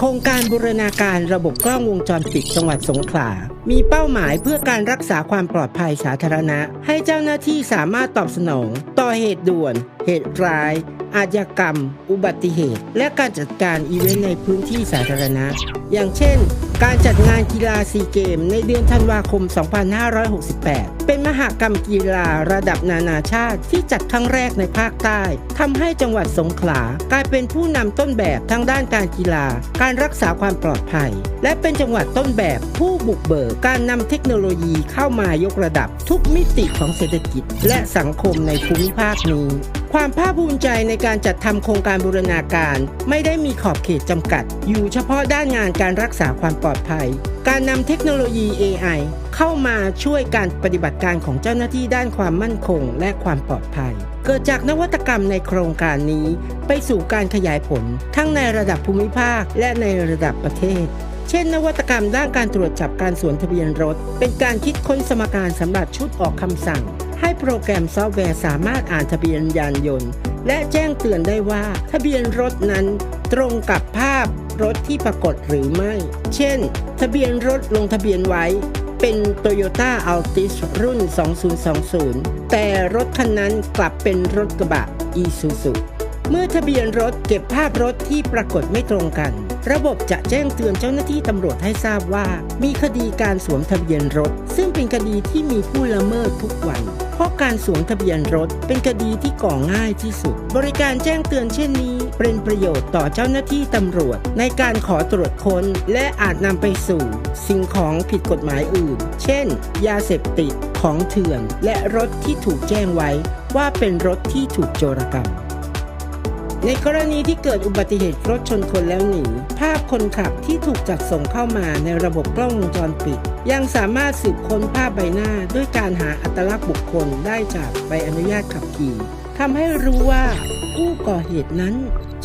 โครงการบูรณาการระบบกล้องวงจรปิดจังหวัดสงขลา มีเป้าหมายเพื่อการรักษาความปลอดภัยสาธารณะ ให้เจ้าหน้าที่สามารถตอบสนอง ต่อเหตุด่วน เหตุร้าย อาชญากรรม อุบัติเหตุ และการจัดการอีเวนต์ในพื้นที่สาธารณะ อย่างเช่น การจัดงานกีฬาซีเกม ในเดือนธันวาคม 2568 เป็นมหกรรมกีฬาระดับนานาชาติที่จัดครั้งแรกในภาคใต้ทำให้จังหวัดสงขลากลายเป็นผู้นำต้นแบบทางด้านการกีฬา การรักษาความปลอดภัย และเป็นจังหวัดต้นแบบผู้บุกเบิกการนำเทคโนโลยีเข้ามายกระดับทุกมิติของเศรษฐกิจ และสังคมในภูมิภาคนี้ ความภาคภูมิใจในการจัดทำโครงการบูรณาการ ไม่ได้มีขอบเขตจำกัด อยู่เฉพาะด้านงานการรักษาความปลอดภัย การนำเทคโนโลยี AI เข้ามาช่วยการปฏิบัติการของเจ้าหน้าที่ด้านความมั่นคง และความปลอดภัย เกิดจากนวัตกรรมในโครงการนี้ ไปสู่การขยายผล ทั้งในระดับภูมิภาคและในระดับประเทศ เช่น นวัตกรรมด้านการตรวจจับการสวนทะเบียนรถ เป็นการคิดค้นสมการสำหรับชุดออกคำสั่ง ให้โปรแกรมซอฟต์แวร์สามารถอ่านทะเบียนยานยนต์ และแจ้งเตือนได้ว่า ทะเบียนรถนั้น ตรงกับภาพรถที่ปรากฏหรือไม่ เช่น ทะเบียนรถลงทะเบียนไว้ เป็น Toyota Altis รุ่น 2020 แต่รถคันนั้นกลับเป็นรถกระบะ Isuzu เมื่อทะเบียนรถเก็บภาพรถที่ปรากฏไม่ตรงกัน ระบบจะแจ้งเตือนเจ้าหน้าที่ตำรวจให้ทราบว่า มีคดีการสวมทะเบียนรถ ซึ่งเป็นคดีที่มีผู้ละเมิดทุกวัน เพราะการสวมทะเบียนรถเป็นคดีที่ก่อง่ายที่สุด บริการแจ้งเตือนเช่นนี้ เป็นประโยชน์ต่อเจ้าหน้าที่ตำรวจ ในการขอตรวจค้น และอาจนำไปสู่ สิ่งของผิดกฎหมายอื่น เช่น ยาเสพติดของเถื่อน และรถที่ถูกแจ้งไว้ว่าเป็นรถที่ถูกโจรกรรม ในกรณีที่เกิดอุบัติเหตุรถชนคนแล้วหนีภาพคนขับที่ถูกจัดส่งเข้ามาในระบบกล้องวงจรปิด ยังสามารถสืบค้นภาพใบหน้าด้วยการหาอัตลักษณ์บุคคลได้จากใบอนุญาตขับขี่ทำให้รู้ว่าผู้ก่อเหตุนั้น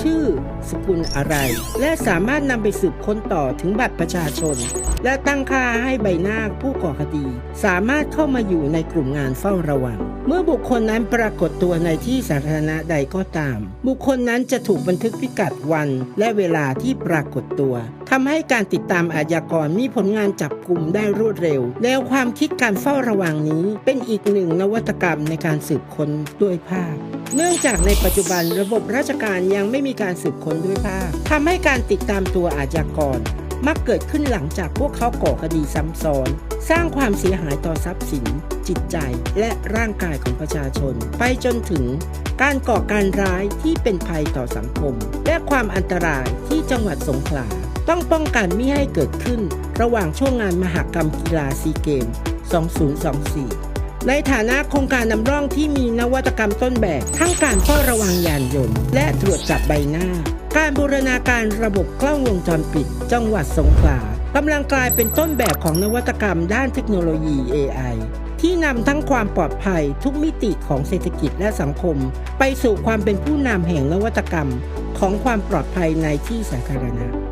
ชื่อ สกุลอะไร และสามารถนำไปสืบค้นต่อถึงบัตรประชาชน และตั้งค่าให้ใบหน้าผู้ก่อคดี สามารถเข้ามาอยู่ในกลุ่มงานเฝ้าระวัง เมื่อบุคคลนั้นปรากฏตัวในที่สาธารณะใดก็ตาม บุคคลนั้นจะถูกบันทึกพิกัดวันและเวลาที่ปรากฏตัวทำให้การติดตามอาชญากรมีผลงานจับกลุ่มได้รวดเร็วแนวความคิดการเฝ้าระวังนี้เป็นอีกหนึ่งนวัตกรรมในการสืบค้นด้วยภาพ เนื่องจากในปัจจุบันระบบราชการยังไม่มีการสืบค้นด้วยภาพทำให้การติดตามตัวอาชญากร มักเกิดขึ้นหลังจากพวกเขาก่อคดีซ้ำซ้อน สร้างความเสียหายต่อทรัพย์สิน จิตใจและร่างกายของประชาชน ไปจนถึงการก่อการร้ายที่เป็นภัยต่อสังคม และความอันตรายที่จังหวัดสงขลาต้องป้องกันไม่ให้เกิดขึ้น ระหว่างช่วงงานมหกรรมกีฬาซีเกม 2024ในฐานะโครงการนำร่องที่มีนวัตกรรมต้นแบบ ทั้งการเฝ้าระวังยานยนต์ และตรวจจับใบหน้า การบูรณาการระบบกล้องวงจรปิด จังหวัดสงขลากำลังกลายเป็นต้นแบบของนวัตกรรมด้านเทคโนโลยี AI ที่นำทั้งความปลอดภัยทุกมิติของเศรษฐกิจและสังคม ไปสู่ความเป็นผู้นำแห่งนวัตกรรมของความปลอดภัยในที่สาธารณะ